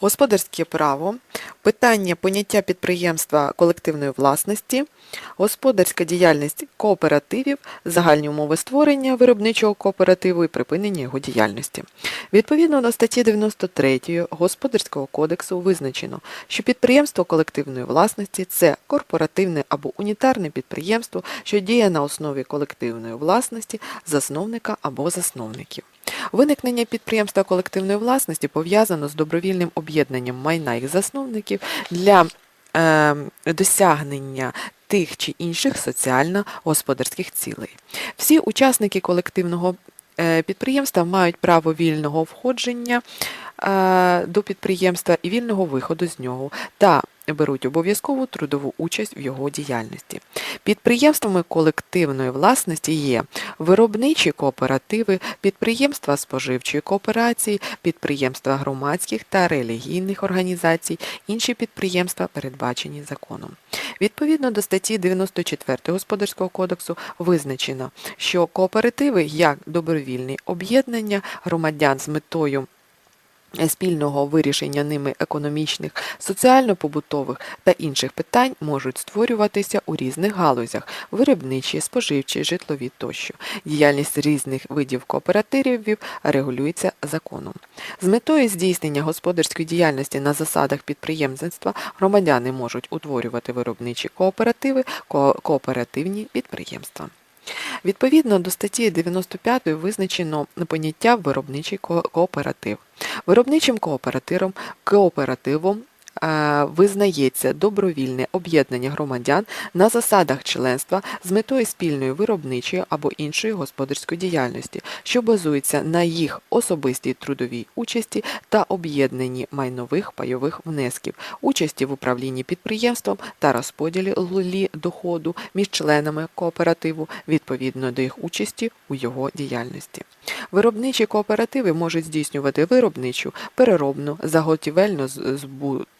Господарське право, питання поняття підприємства колективної власності, господарська діяльність кооперативів, загальні умови створення виробничого кооперативу і припинення його діяльності. Відповідно до статті 93 Господарського кодексу визначено, що підприємство колективної власності це корпоративне або унітарне підприємство, що діє на основі колективної власності засновника або засновників. Виникнення підприємства колективної власності пов'язано з добровільним об'єднанням майна їх засновників для е, досягнення тих чи інших соціально-господарських цілей. Всі учасники колективного е, підприємства мають право вільного входження е, до підприємства і вільного виходу з нього та беруть обов'язкову трудову участь в його діяльності. Підприємствами колективної власності є виробничі кооперативи, підприємства споживчої кооперації, підприємства громадських та релігійних організацій, інші підприємства, передбачені законом. Відповідно до статті 94 Господарського кодексу визначено, що кооперативи як добровільні об'єднання громадян з метою спільного вирішення ними економічних, соціально-побутових та інших питань можуть створюватися у різних галузях – виробничі, споживчі, житлові тощо. Діяльність різних видів кооперативів регулюється законом. З метою здійснення господарської діяльності на засадах підприємництва громадяни можуть утворювати виробничі кооперативи, кооперативні підприємства. Відповідно до статті 95 визначено поняття виробничий кооператив. Виробничим кооперативом, кооперативом визнається добровільне об'єднання громадян на засадах членства з метою спільної виробничої або іншої господарської діяльності, що базується на їх особистій трудовій участі та об'єднанні майнових пайових внесків, участі в управлінні підприємством та розподілі доходу між членами кооперативу відповідно до їх участі у його діяльності. Виробничі кооперативи можуть здійснювати виробничу, переробну, заготівельну з-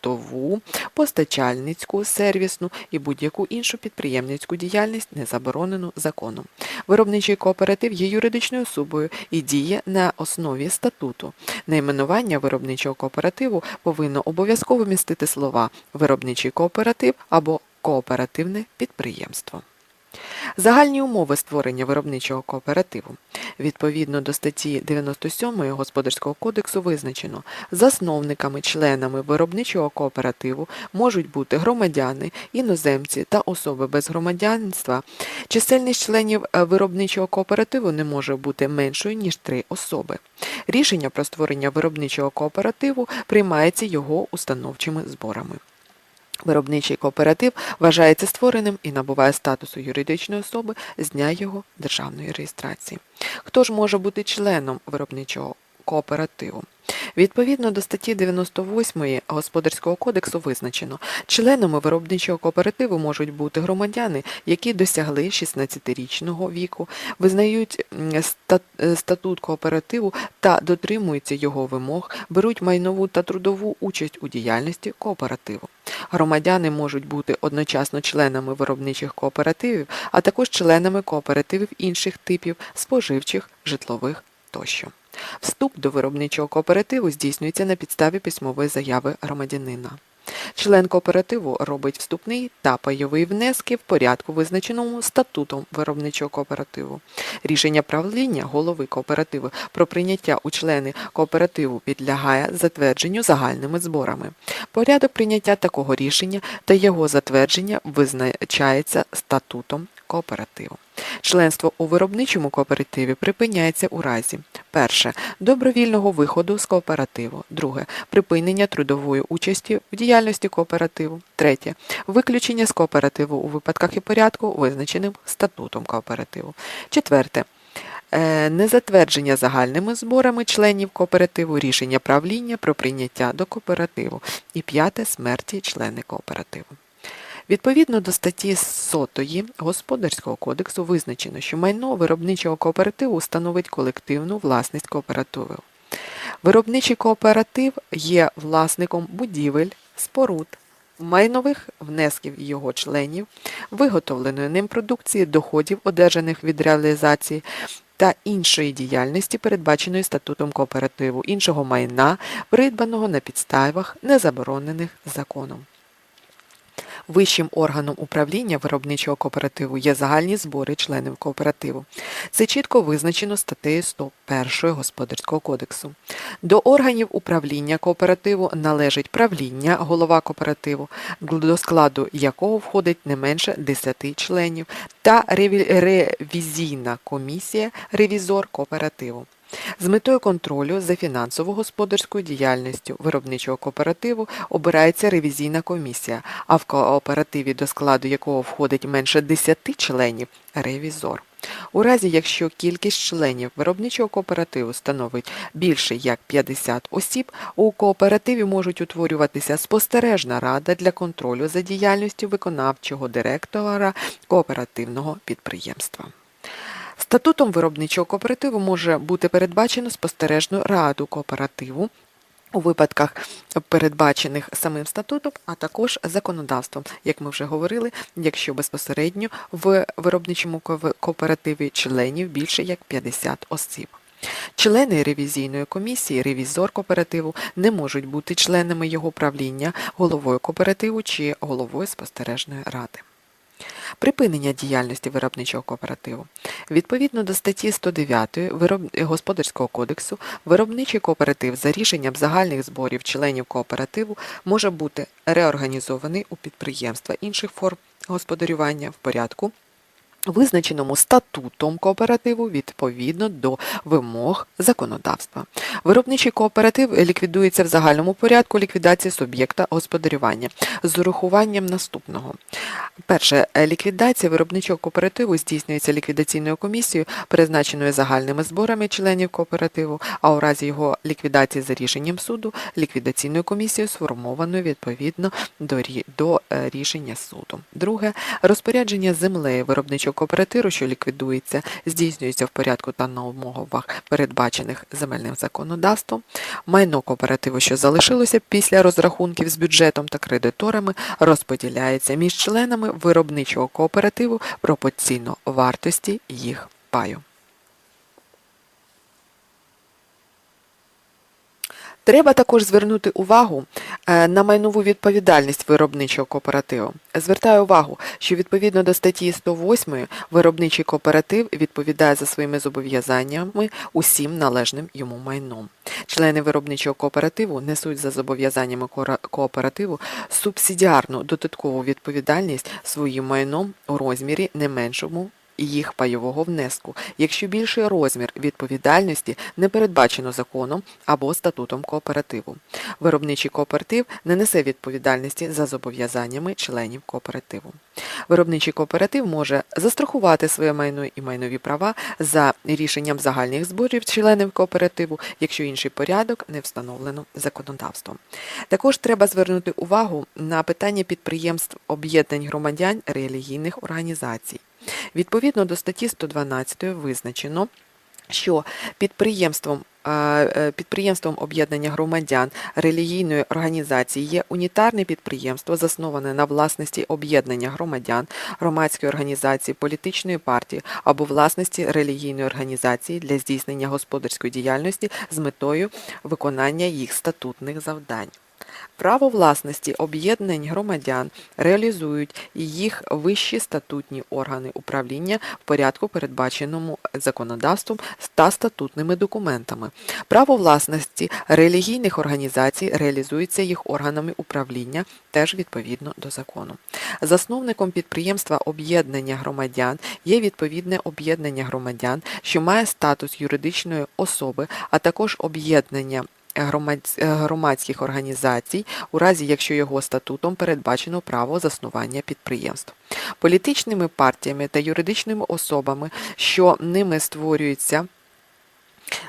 збутову, постачальницьку, сервісну і будь-яку іншу підприємницьку діяльність, не заборонену законом. Виробничий кооператив є юридичною особою і діє на основі статуту. Найменування виробничого кооперативу повинно обов'язково містити слова виробничий кооператив або кооперативне підприємство. Загальні умови створення виробничого кооперативу. Відповідно до статті 97 Господарського кодексу визначено, засновниками, членами виробничого кооперативу можуть бути громадяни, іноземці та особи без громадянства. Чисельність членів е, виробничого кооперативу не може бути меншою, ніж три особи. Рішення про створення виробничого кооперативу приймається його установчими зборами. Виробничий кооператив вважається створеним і набуває статусу юридичної особи з дня його державної реєстрації. Хто ж може бути членом виробничого кооперативу? Відповідно до статті 98 Господарського кодексу визначено, членами виробничого кооперативу можуть бути громадяни, які досягли 16-річного віку, визнають е, статут кооперативу та дотримуються його вимог, беруть майнову та трудову участь у діяльності кооперативу. Громадяни можуть бути одночасно членами виробничих кооперативів, а також членами кооперативів інших типів споживчих, житлових тощо. Вступ до виробничого кооперативу здійснюється на підставі письмової заяви громадянина. Член кооперативу робить вступний та пайовий внески в порядку, визначеному статутом виробничого кооперативу. Рішення правління голови кооперативу про прийняття у члени кооперативу підлягає затвердженню загальними зборами. Порядок прийняття такого рішення та його затвердження визначається статутом кооперативу. Членство у виробничому кооперативі припиняється у разі перше добровільного виходу з кооперативу, друге припинення трудової участі в діяльності кооперативу, третє виключення з кооперативу у випадках і порядку, визначеним статутом кооперативу, четверте е, незатвердження загальними зборами членів кооперативу рішення правління про прийняття до кооперативу і п'яте смерті члени кооперативу. Відповідно до статті 100 Господарського кодексу визначено, що майно виробничого кооперативу становить колективну власність кооперативу. Виробничий кооператив є власником будівель, споруд, майнових внесків його членів, виготовленої ним продукції, доходів, одержаних від реалізації та іншої діяльності, передбаченої статутом кооперативу, іншого майна, придбаного на підставах, не заборонених законом. Вищим органом управління виробничого кооперативу є загальні збори членів кооперативу. Це чітко визначено статтею 101 Господарського кодексу. До органів управління кооперативу належить правління, голова кооперативу, до складу якого входить не менше 10 членів, та ревізійна комісія, ревізор кооперативу. З метою контролю за фінансово-господарською діяльністю виробничого кооперативу обирається ревізійна комісія, а в кооперативі, до складу якого входить менше 10 членів – ревізор. У разі, якщо кількість членів виробничого кооперативу становить більше як 50 осіб, у кооперативі можуть утворюватися спостережна рада для контролю за діяльністю виконавчого директора кооперативного підприємства. Статутом виробничого кооперативу може бути передбачено спостережну раду кооперативу у випадках, передбачених самим статутом, а також законодавством, як ми вже говорили, якщо безпосередньо в виробничому кооперативі членів більше як 50 осіб. Члени ревізійної комісії, ревізор кооперативу не можуть бути членами його правління, головою кооперативу чи головою спостережної ради. Припинення діяльності виробничого кооперативу. Відповідно до статті 109 Вироб- Господарського кодексу, виробничий кооператив за рішенням загальних зборів членів кооперативу може бути реорганізований у підприємства інших форм господарювання в порядку, визначеному статутом кооперативу відповідно до вимог законодавства. Виробничий кооператив ліквідується в загальному порядку ліквідації суб'єкта господарювання з урахуванням наступного. Перше, ліквідація виробничого кооперативу здійснюється ліквідаційною комісією, призначеною загальними зборами членів кооперативу, а у разі його ліквідації за рішенням суду ліквідаційною комісією, сформованою відповідно до е, рішення суду. Друге, розпорядження землею виробничого кооперативу, що ліквідується, здійснюється в порядку та на умовах, передбачених земельним законодавством. Майно кооперативу, що залишилося після розрахунків з бюджетом та кредиторами, розподіляється між членами виробничого кооперативу пропорційно вартості їх паю. Треба також звернути увагу е, на майнову відповідальність виробничого кооперативу. Звертаю увагу, що відповідно до статті 108 виробничий кооператив відповідає за своїми зобов'язаннями усім належним йому майном. Члени виробничого кооперативу несуть за зобов'язаннями кооперативу субсидіарну додаткову відповідальність своїм майном у розмірі не меншому їх пайового внеску, якщо більший розмір відповідальності не передбачено законом або статутом кооперативу. Виробничий кооператив не несе відповідальності за зобов'язаннями членів кооперативу. Виробничий кооператив може застрахувати своє майно і майнові права за рішенням загальних зборів членів кооперативу, якщо інший порядок не встановлено законодавством. Також треба звернути увагу на питання підприємств об'єднань громадян релігійних організацій. Відповідно до статті 112 визначено, що підприємством е, е, підприємством об'єднання громадян релігійної організації є унітарне підприємство, засноване на власності об'єднання громадян, громадської організації, політичної партії або власності релігійної організації для здійснення господарської діяльності з метою виконання їх статутних завдань. Право власності об'єднань громадян реалізують їх вищі статутні органи управління в порядку, передбаченому законодавством та статутними документами. Право власності релігійних організацій реалізується їх органами управління теж відповідно до закону. Засновником підприємства об'єднання громадян є відповідне об'єднання громадян, що має статус юридичної особи, а також об'єднання громадських організацій, у разі якщо його статутом передбачено право заснування підприємств. Політичними партіями та юридичними особами, що ними створюються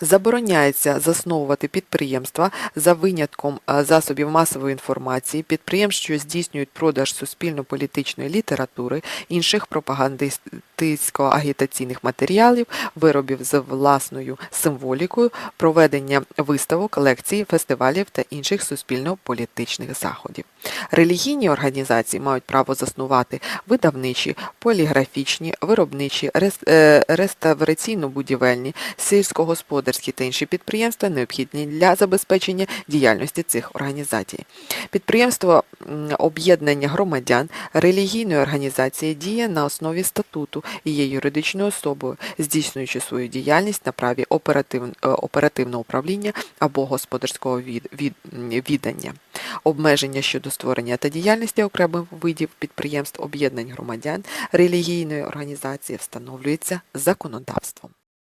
Забороняється засновувати підприємства за винятком е, засобів масової інформації, підприємств, що здійснюють продаж суспільно-політичної літератури, інших пропагандистсько-агітаційних матеріалів, виробів з власною символікою, проведення виставок, лекцій, фестивалів та інших суспільно-політичних заходів. Релігійні організації мають право заснувати видавничі, поліграфічні, виробничі, е, реставраційно-будівельні, сільськогосподарські та інші підприємства, необхідні для забезпечення діяльності цих організацій. Підприємство об'єднання громадян релігійної організації діє на основі статуту і є юридичною особою, здійснюючи свою діяльність на праві е, оперативного управління або господарського від, від, м, віддання. Обмеження щодо створення та діяльності окремих видів підприємств об'єднань громадян релігійної організації встановлюється законодавством.